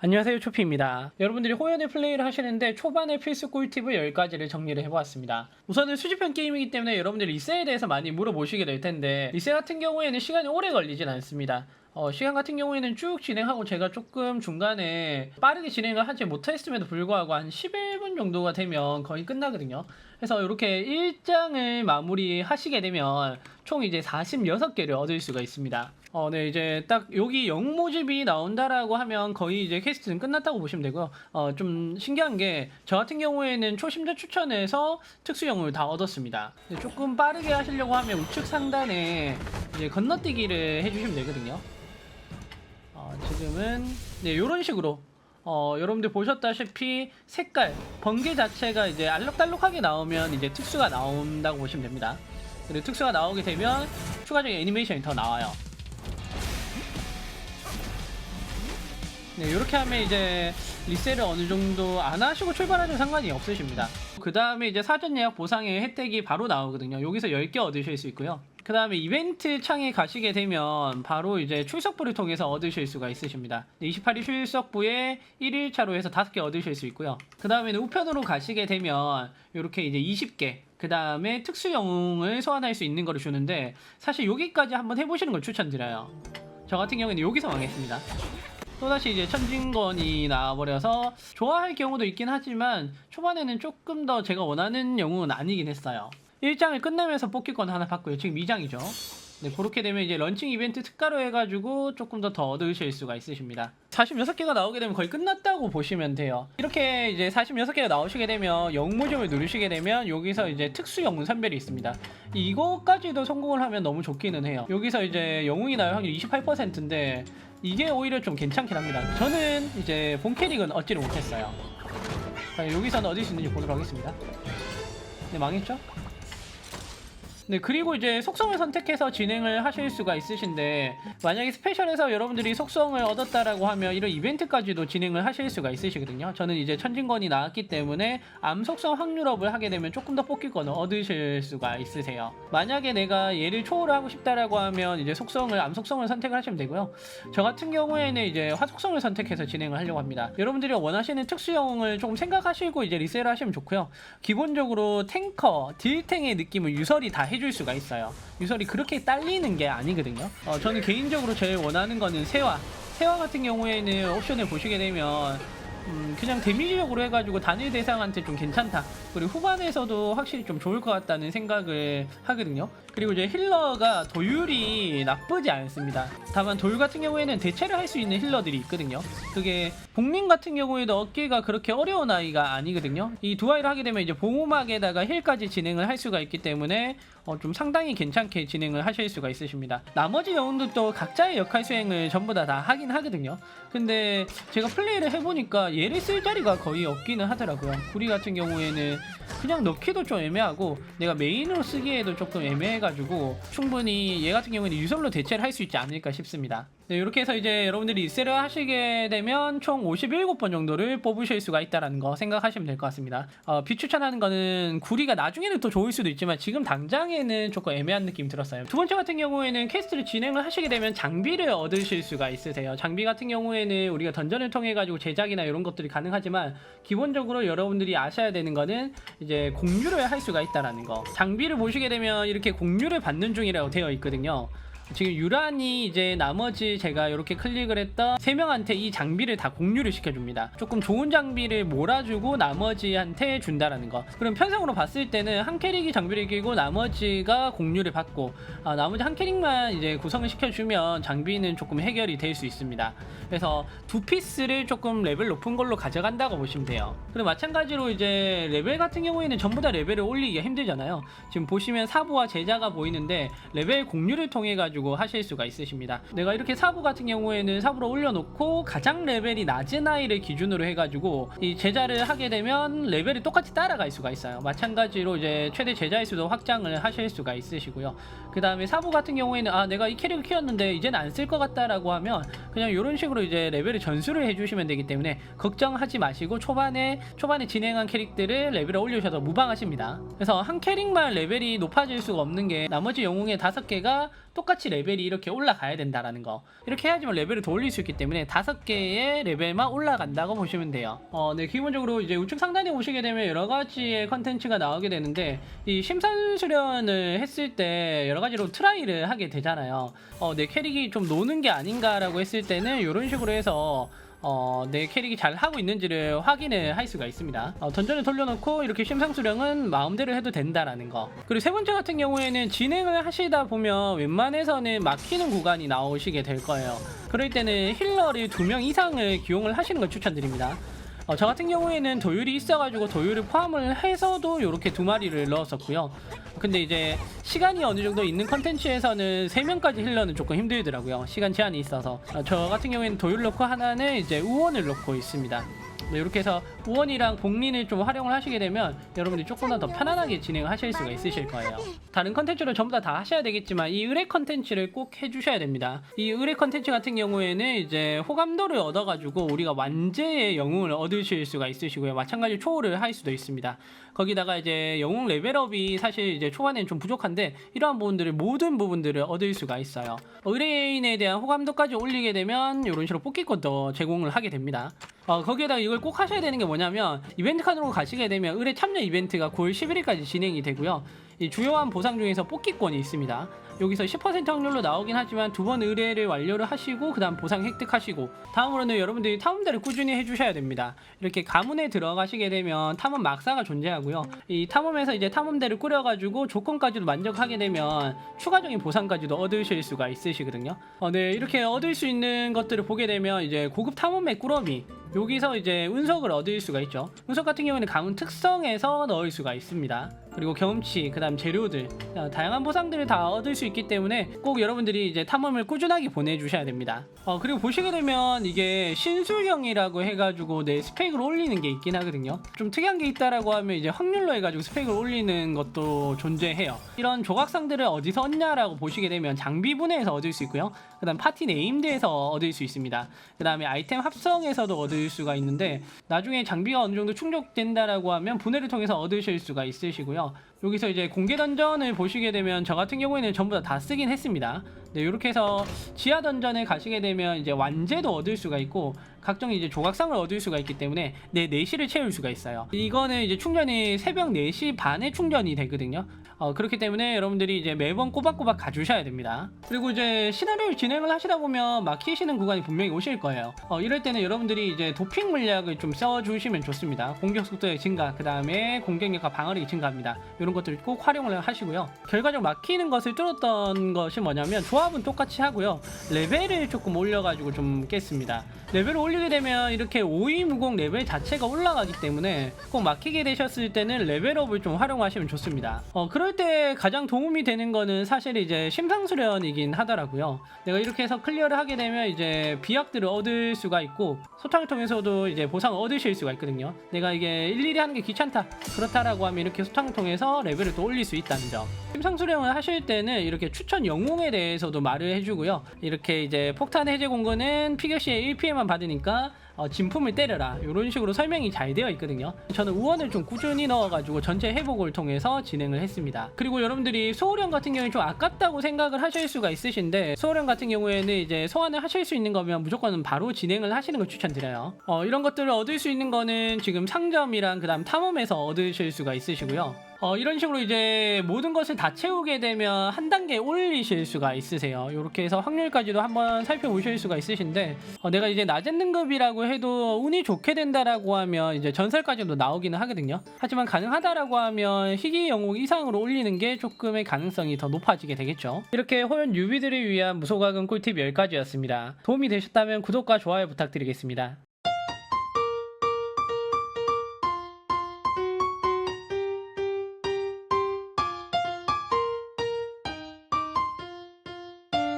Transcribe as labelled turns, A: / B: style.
A: 안녕하세요 초피입니다 여러분들이 호연의 플레이를 하시는데 초반에 필수 꿀팁을 10가지를 정리를 해보았습니다 우선은 수집형 게임이기 때문에 여러분들이 리세에 대해서 많이 물어보시게 될 텐데 리세 같은 경우에는 시간이 오래 걸리진 않습니다 어, 시간 같은 경우에는 쭉 진행하고 제가 조금 중간에 빠르게 진행을 하지 못했음에도 불구하고 한 11분 정도가 되면 거의 끝나거든요. 그래서 이렇게 1장을 마무리 하시게 되면 총 이제 46개를 얻을 수가 있습니다. 어, 네, 이제 딱 여기 영 모집이 나온다라고 하면 거의 이제 퀘스트는 끝났다고 보시면 되고요. 어, 좀 신기한 게 저 같은 경우에는 초심자 추천해서 특수영을 다 얻었습니다. 조금 빠르게 하시려고 하면 우측 상단에 이제 건너뛰기를 해주시면 되거든요. 어, 지금은 네 이런 식으로 어, 여러분들 보셨다시피 색깔 번개 자체가 이제 알록달록하게 나오면 이제 특수가 나온다고 보시면 됩니다. 그리고 특수가 나오게 되면 추가적인 애니메이션이 더 나와요. 네, 이렇게 하면 이제 리셀을 어느 정도 안 하시고 출발하셔도 상관이 없으십니다. 그 다음에 이제 사전 예약 보상의 혜택이 바로 나오거든요. 여기서 10개 얻으실 수 있고요. 그 다음에 이벤트 창에 가시게 되면 바로 이제 출석부를 통해서 얻으실 수가 있으십니다. 28일 출석부에 1일차로 해서 5개 얻으실 수 있고요. 그 다음에는 우편으로 가시게 되면 이렇게 이제 20개 그 다음에 특수 영웅을 소환할 수 있는 거를 주는데 사실 여기까지 한번 해보시는 걸 추천드려요. 저 같은 경우에는 여기서 망했습니다. 또다시 이제 천진건이 나와버려서 좋아할 경우도 있긴 하지만 초반에는 조금 더 제가 원하는 영웅은 아니긴 했어요. 1장을 끝내면서 건 하나 봤고요. 지금 2장이죠. 네, 그렇게 되면 이제 런칭 이벤트 특가로 해가지고 조금 더 더 얻으실 수가 있으십니다. 46개가 나오게 되면 거의 끝났다고 보시면 돼요. 이렇게 이제 46개가 나오시게 되면 영모점을 누르시게 되면 여기서 이제 특수 영웅 선별이 있습니다. 이거까지도 성공을 하면 너무 좋기는 해요. 여기서 이제 영웅이 나올 확률 28%인데 이게 오히려 좀 괜찮긴 합니다. 저는 이제 본 캐릭은 얻지를 못했어요. 자, 여기서는 수 있는지 보도록 하겠습니다. 네, 망했죠? 네, 그리고 이제 속성을 선택해서 진행을 하실 수가 있으신데 만약에 스페셜에서 여러분들이 속성을 얻었다라고 하면 이런 이벤트까지도 진행을 하실 수가 있으시거든요. 저는 이제 천진건이 나왔기 때문에 암 속성 확률업을 하게 되면 조금 더 뽑힐 거는 얻으실 수가 있으세요. 만약에 내가 얘를 초월하고 싶다라고 하면 이제 속성을 암 속성을 선택을 하시면 되고요. 저 같은 경우에는 이제 화속성을 선택해서 진행을 하려고 합니다. 여러분들이 원하시는 특수 영웅을 조금 생각하시고 이제 리셀을 하시면 좋고요. 기본적으로 탱커, 딜탱의 느낌을 유설이 다 해줄 수가 있어요. 유설이 그렇게 딸리는 게 아니거든요. 어, 저는 개인적으로 제일 원하는 거는 세화. 세화 같은 경우에는 옵션을 보시게 되면 음, 그냥 데미지적으로 해가지고 단일 대상한테 좀 괜찮다. 그리고 후반에서도 확실히 좀 좋을 것 같다는 생각을 하거든요. 그리고 이제 힐러가 도율이 나쁘지 않습니다. 다만 도율 같은 경우에는 대체를 할 수 있는 힐러들이 있거든요. 그게 복림 같은 경우에도 얻기가 그렇게 어려운 아이가 아니거든요. 이 두 아이를 하게 되면 이제 보호막에다가 힐까지 진행을 할 수가 있기 때문에 어, 좀 상당히 괜찮게 진행을 하실 수가 있으십니다. 나머지 영웅도 또 각자의 역할 수행을 전부 다, 다 하긴 하거든요. 근데 제가 플레이를 해보니까 얘를 쓸 자리가 거의 없기는 하더라고요. 구리 같은 경우에는 그냥 넣기도 좀 애매하고 내가 메인으로 쓰기에도 조금 애매해가지고 충분히 얘 같은 경우에는 유설로 대체를 할 수 있지 않을까 싶습니다. 네, 이렇게 해서 이제 여러분들이 리셀을 하시게 되면 총 57번 정도를 뽑으실 수가 있다는 거 생각하시면 될 것 같습니다. 어, 비추천하는 거는 구리가 나중에는 또 좋을 수도 있지만 지금 당장에는 조금 애매한 느낌이 들었어요. 두 번째 같은 경우에는 퀘스트를 진행을 하시게 되면 장비를 얻으실 수가 있으세요. 장비 같은 경우에는 우리가 던전을 통해 가지고 제작이나 이런 것들이 가능하지만 기본적으로 여러분들이 아셔야 되는 거는 이제 공유를 할 수가 있다라는 거. 장비를 보시게 되면 이렇게 공유를 받는 중이라고 되어 있거든요. 지금 유란이 이제 나머지 제가 이렇게 클릭을 했던 세 명한테 이 장비를 다 공유를 시켜줍니다. 조금 좋은 장비를 몰아주고 나머지한테 준다라는 거. 그럼 편성으로 봤을 때는 한 캐릭이 장비를 끼고 나머지가 공유를 받고 아, 나머지 한 캐릭만 이제 구성을 시켜주면 장비는 조금 해결이 될 수 있습니다. 그래서 두 피스를 조금 레벨 높은 걸로 가져간다고 보시면 돼요. 그리고 마찬가지로 이제 레벨 같은 경우에는 전부 다 레벨을 올리기가 힘들잖아요. 지금 보시면 사부와 제자가 보이는데 레벨 공유를 통해 가지고 하실 수가 있으십니다. 내가 이렇게 사부 같은 경우에는 사부로 올려놓고 가장 레벨이 낮은 아이를 기준으로 해가지고 이 제자를 하게 되면 레벨이 똑같이 따라갈 수가 있어요. 마찬가지로 이제 최대 제자의 수도 확장을 하실 수가 있으시고요. 그 다음에 사부 같은 경우에는 아 내가 이 캐릭을 키웠는데 이제는 안 쓸 것 같다라고 하면 그냥 이런 식으로 이제 레벨을 전수를 해주시면 되기 때문에 걱정하지 마시고 초반에 초반에 진행한 캐릭들을 레벨을 올리셔도 무방하십니다. 그래서 한 캐릭만 레벨이 높아질 수가 없는 게 나머지 영웅의 다섯 개가 똑같이 레벨이 이렇게 올라가야 된다라는 거. 이렇게 해야지만 레벨을 더 올릴 수 있기 때문에 다섯 개의 레벨만 올라간다고 보시면 돼요. 어, 네 기본적으로 이제 우측 상단에 오시게 되면 여러 가지의 컨텐츠가 나오게 되는데 이 심사수련을 했을 때 여러 가지로 트라이를 하게 되잖아요. 어, 내 캐릭이 좀 노는 게 아닌가라고 했을 때는 이런 식으로 해서 어, 내 캐릭이 잘 하고 있는지를 확인을 할 수가 있습니다. 어, 던전을 돌려놓고 이렇게 심상수령은 마음대로 해도 된다라는 거. 그리고 세 번째 같은 경우에는 진행을 하시다 보면 웬만해서는 막히는 구간이 나오시게 될 거예요. 그럴 때는 힐러를 두 명 이상을 기용을 하시는 걸 추천드립니다. 어, 저 같은 경우에는 도율이 있어가지고 도율을 포함을 해서도 이렇게 두 마리를 넣었었고요. 근데 이제 시간이 어느 정도 있는 컨텐츠에서는 3명까지 힐러는 조금 힘들더라고요. 시간 제한이 있어서. 어, 저 같은 경우에는 도율 넣고 하나는 이제 우원을 넣고 있습니다. 네, 이렇게 해서 우원이랑 복린을 좀 활용을 하시게 되면 여러분들이 조금만 더 편안하게 진행을 하실 수가 있으실 거예요. 다른 컨텐츠를 전부 다 다 하셔야 되겠지만 이 의뢰 컨텐츠를 꼭 해주셔야 됩니다. 이 의뢰 컨텐츠 같은 경우에는 이제 호감도를 얻어가지고 우리가 완제의 영웅을 얻으실 수가 있으시고요. 마찬가지로 초월을 할 수도 있습니다. 거기다가 이제 영웅 레벨업이 사실 이제 초반에는 좀 부족한데 이러한 부분들을 모든 부분들을 얻을 수가 있어요. 의뢰인에 대한 호감도까지 올리게 되면 이런 식으로 뽑기권도 제공을 하게 됩니다. 어, 거기에다가 이걸 꼭 하셔야 되는 게 뭐냐면 이벤트 칸으로 가시게 되면 의뢰 참여 이벤트가 9월 11일까지 진행이 되고요. 이 주요한 보상 중에서 뽑기권이 있습니다. 여기서 10% 확률로 나오긴 하지만 두 번 의뢰를 완료를 하시고 그 다음 보상 획득하시고 다음으로는 여러분들이 탐험대를 꾸준히 해주셔야 됩니다. 이렇게 가문에 들어가시게 되면 탐험 막사가 존재하고요. 이 탐험에서 이제 탐험대를 꾸려가지고 조건까지도 만족하게 되면 추가적인 보상까지도 얻으실 수가 있으시거든요. 어, 네 이렇게 얻을 수 있는 것들을 보게 되면 이제 고급 탐험의 꾸러미 여기서 이제 운석을 얻을 수가 있죠. 운석 같은 경우에는 가문 특성에서 넣을 수가 있습니다. 그리고 경험치, 그 다음 재료들, 어, 다양한 보상들을 다 얻을 수 있기 때문에 꼭 여러분들이 이제 탐험을 꾸준하게 보내주셔야 됩니다. 어, 그리고 보시게 되면 이게 신술형이라고 해가지고 내 스펙을 올리는 게 있긴 하거든요. 좀 특이한 게 있다라고 하면 이제 확률로 해가지고 스펙을 올리는 것도 존재해요. 이런 조각상들을 어디서 얻냐라고 보시게 되면 장비 분해에서 얻을 수 있고요. 그 다음 파티 네임드에서 얻을 수 있습니다. 그 다음에 아이템 합성에서도 얻을 수가 있는데 나중에 장비가 어느 정도 충족된다라고 하면 분해를 통해서 얻으실 수가 있으시고요. 여기서 이제 공개 던전을 보시게 되면 저 같은 경우에는 전부 다 다 쓰긴 했습니다. 네, 이렇게 해서 지하 던전에 가시게 되면 이제 완제도 얻을 수가 있고 각종 이제 조각상을 얻을 수가 있기 때문에 내 4시를 채울 수가 있어요. 이거는 이제 충전이 새벽 4시 반에 충전이 되거든요. 어, 그렇기 때문에 여러분들이 이제 매번 꼬박꼬박 가주셔야 됩니다. 그리고 이제 시나리오를 진행을 하시다 보면 막히시는 구간이 분명히 오실 거예요. 어, 이럴 때는 여러분들이 이제 도핑 물약을 좀 써주시면 좋습니다. 공격 속도의 증가, 그 다음에 공격력과 방어력이 증가합니다. 이런 것들을 꼭 활용을 하시고요. 결과적으로 막히는 것을 뚫었던 것이 뭐냐면 조합은 똑같이 하고요. 레벨을 조금 올려가지고 좀 깼습니다. 레벨을 올리게 되면 이렇게 5위 무공 레벨 자체가 올라가기 때문에 꼭 막히게 되셨을 때는 레벨업을 좀 활용하시면 좋습니다. 어, 그럴 때 가장 도움이 되는 거는 사실 이제 심상수련이긴 하더라고요. 내가 이렇게 해서 클리어를 하게 되면 이제 비약들을 얻을 수가 있고 소탕을 통해서도 이제 보상을 얻으실 수가 있거든요. 내가 이게 일일이 하는 게 귀찮다. 그렇다라고 하면 이렇게 소탕을 통해서 레벨을 또 올릴 수 있다는 점. 심상수령을 하실 때는 이렇게 추천 영웅에 대해서도 말을 해주고요. 이렇게 이제 폭탄 해제 공고는 피겨 시에 1피해만 받으니까 어, 진품을 때려라. 이런 식으로 설명이 잘 되어 있거든요. 저는 우원을 좀 꾸준히 넣어가지고 전체 회복을 통해서 진행을 했습니다. 그리고 여러분들이 소울형 같은 경우에 좀 아깝다고 생각을 하실 수가 있으신데 소울형 같은 경우에는 이제 소환을 하실 수 있는 거면 무조건 바로 진행을 하시는 걸 추천드려요. 어, 이런 것들을 얻을 수 있는 거는 지금 상점이랑 그 다음 탐험에서 얻으실 수가 있으시고요 어, 이런 식으로 이제 모든 것을 다 채우게 되면 한 단계 올리실 수가 있으세요. 이렇게 해서 확률까지도 한번 살펴보실 수가 있으신데 어, 내가 이제 낮은 등급이라고 해도 운이 좋게 된다라고 하면 이제 전설까지도 나오기는 하거든요. 하지만 가능하다라고 하면 희귀 영웅 이상으로 올리는 게 조금의 가능성이 더 높아지게 되겠죠. 이렇게 호연 유비들을 위한 무소가금 꿀팁 10가지였습니다. 도움이 되셨다면 구독과 좋아요 부탁드리겠습니다.